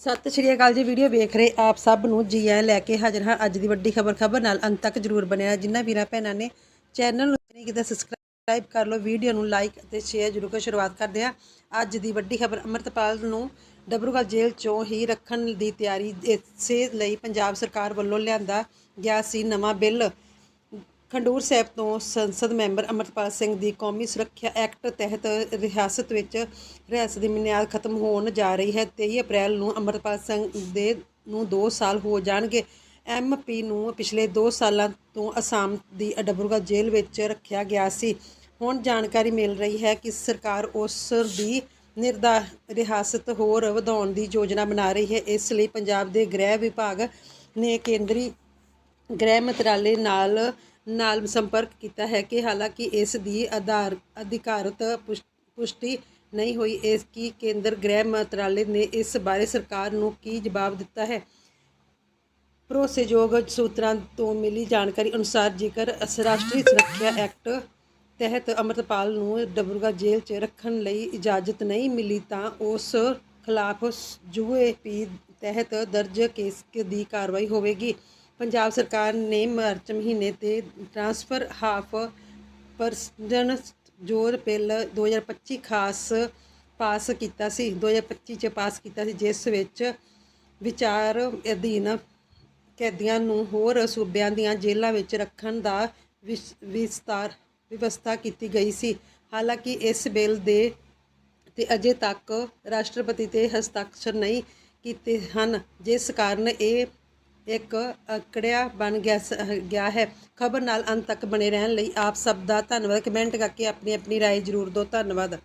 ਸਤਿ ਸ਼੍ਰੀ ਅਕਾਲ ਜੀ, ਵੀਡੀਓ ਵੇਖ ਰਹੇ ਆਪ ਸਭ ਨੂੰ। ਜੀ ਆਇਆਂ ਲੈ ਕੇ ਹਾਜ਼ਰ ਹਾਂ ਅੱਜ ਦੀ ਵੱਡੀ ਖਬਰ। ਖਬਰ ਨਾਲ ਅੰਤ ਤੱਕ ਜਰੂਰ ਬਣਿਆ। ਜਿਨ੍ਹਾਂ ਵੀਰਾਂ ਭੈਣਾਂ ਨੇ ਚੈਨਲ ਨੂੰ ਨਹੀਂ ਕੀਤਾ ਸਬਸਕ੍ਰਾਈਬ ਕਰ ਲਓ, ਵੀਡੀਓ ਨੂੰ ਲਾਈਕ ਅਤੇ ਸ਼ੇਅਰ ਜਰੂਰ ਕਰ। ਸ਼ੁਰੂਆਤ ਕਰਦੇ ਹਾਂ ਅੱਜ ਦੀ ਵੱਡੀ ਖਬਰ। ਅਮਰਤਪਾਲ ਨੂੰ ਡਬਰੂਗੜ੍ਹ ਜੇਲ੍ਹ ਚੋਂ ਹੀ ਰੱਖਣ ਦੀ ਤਿਆਰੀ ਇਸੇ ਲਈ ਪੰਜਾਬ ਸਰਕਾਰ ਵੱਲੋਂ ਲਿਆਂਦਾ ਗਿਆ ਸੀ ਨਵਾਂ ਬਿੱਲ। ਖੰਡੂਰ ਸਾਹਿਬ ਤੋਂ ਸੰਸਦ ਮੈਂਬਰ ਅਮਰਪਾਲ ਸਿੰਘ ਦੀ ਕੌਮੀ ਸੁਰੱਖਿਆ ਐਕਟ ਤਹਿਤ ਰਿਆਸਤ ਵਿੱਚ ਰਿਆਸਤ ਦੀ ਮਿਆਦ ਖਤਮ ਹੋਣ ਜਾ ਰਹੀ ਹੈ। 23 ਅਪ੍ਰੈਲ ਨੂੰ ਅਮਰਪਾਲ ਸਿੰਘ ਦੇ ਨੂੰ 2 ਸਾਲ ਹੋ ਜਾਣਗੇ। ਐਮਪੀ ਨੂੰ ਪਿਛਲੇ 2 ਸਾਲਾਂ ਤੋਂ ਅਸਾਮ ਦੀ ਅਡਬਰਗਾ ਜੇਲ੍ਹ ਵਿੱਚ ਰੱਖਿਆ ਗਿਆ ਸੀ। ਹੁਣ ਜਾਣਕਾਰੀ ਮਿਲ ਰਹੀ ਹੈ ਕਿ ਸਰਕਾਰ ਉਸ ਦੀ ਨਿਰਦਾ ਰਿਆਸਤ ਹੋਰ ਵਧਾਉਣ ਦੀ ਯੋਜਨਾ ਬਣਾ ਰਹੀ ਹੈ। ਇਸ ਲਈ ਪੰਜਾਬ ਦੇ ਗ੍ਰਹਿ ਵਿਭਾਗ ਨੇ ਕੇਂਦਰੀ ਗ੍ਰਹਿ ਮੰਤਰਾਲੇ ਨਾਲ ਨਾਲ ਸੰਪਰਕ ਕੀਤਾ ਹੈ ਕਿ ਹਾਲਾਂਕਿ ਇਸ ਦੀ ਆਧਾਰ ਅਧਿਕਾਰਤ ਪੁਸ਼- ਪੁਸ਼ਟੀ ਨਹੀਂ ਹੋਈ, ਇਸ ਕੀ ਕੇਂਦਰ ਗ੍ਰਹਿ ਮੰਤਰਾਲੇ ਨੇ ਇਸ ਬਾਰੇ ਸਰਕਾਰ ਨੂੰ ਕੀ ਜਵਾਬ ਦਿੱਤਾ ਹੈ? ਭਰੋਸੇਯੋਗ ਸੂਤਰਾਂ ਤੋਂ ਮਿਲੀ ਜਾਣਕਾਰੀ ਅਨੁਸਾਰ ਜੇਕਰ ਰਾਸ਼ਟਰੀ ਸੁਰੱਖਿਆ ਐਕਟ ਤਹਿਤ ਅਮਰਤਪਾਲ ਨੂੰ ਡਬਰਗਾ ਜੇਲ੍ਹ 'ਚ ਰੱਖਣ ਲਈ ਇਜਾਜ਼ਤ ਨਹੀਂ ਮਿਲੀ ਤਾਂ ਉਸ ਖਿਲਾਫ ਯੂਏਪੀ ਤਹਿਤ ਦਰਜ ਕੇਸ ਦੀ ਕਾਰਵਾਈ ਹੋਵੇਗੀ। ਪੰਜਾਬ ਸਰਕਾਰ ਨੇ ਮਾਰਚ ਮਹੀਨੇ ਤੇ ਟ੍ਰਾਂਸਫਰ ਹਾਫ ਪਰਸਨ ਜੋ ਬਿੱਲ 2025 ਖਾਸ ਪਾਸ ਕੀਤਾ ਸੀ। 2025 ਚ ਪਾਸ ਕੀਤਾ ਸੀ, ਜਿਸ ਵਿੱਚ ਵਿਚਾਰ ਅਧੀਨ ਕੈਦੀਆਂ ਨੂੰ ਹੋਰ ਸੂਬਿਆਂ ਦੀਆਂ ਜੇਲ੍ਹਾਂ ਵਿੱਚ ਰੱਖਣ ਦਾ ਵਿਸ- ਵਿਸਤਾਰ, ਵਿਵਸਥਾ ਕੀਤੀ ਗਈ ਸੀ। ਹਾਲਾਂਕਿ ਇਸ ਬਿੱਲ ਦੇ ਤੇ ਅਜੇ ਤੱਕ ਰਾਸ਼ਟਰਪਤੀ ਤੇ ਹਸਤਾਖਰ ਨਹੀਂ ਕੀਤੇ ਹਨ, ਜਿਸ ਕਾਰਨ ਇਹ ਇੱਕ ਅਕੜਿਆ ਬਣ ਗਿਆ ਸ- ਗਿਆ ਹੈ ਖਬਰ ਨਾਲ ਅੰਤ ਤੱਕ ਬਣੇ ਰਹਿਣ ਲਈ ਆਪ ਸਭ ਦਾ ਧੰਨਵਾਦ ਕਮੈਂਟ ਕਰਕੇ ਆਪਣੀ ਆਪਣੀ رائے ਜ਼ਰੂਰ ਦਿਓ ਧੰਨਵਾਦ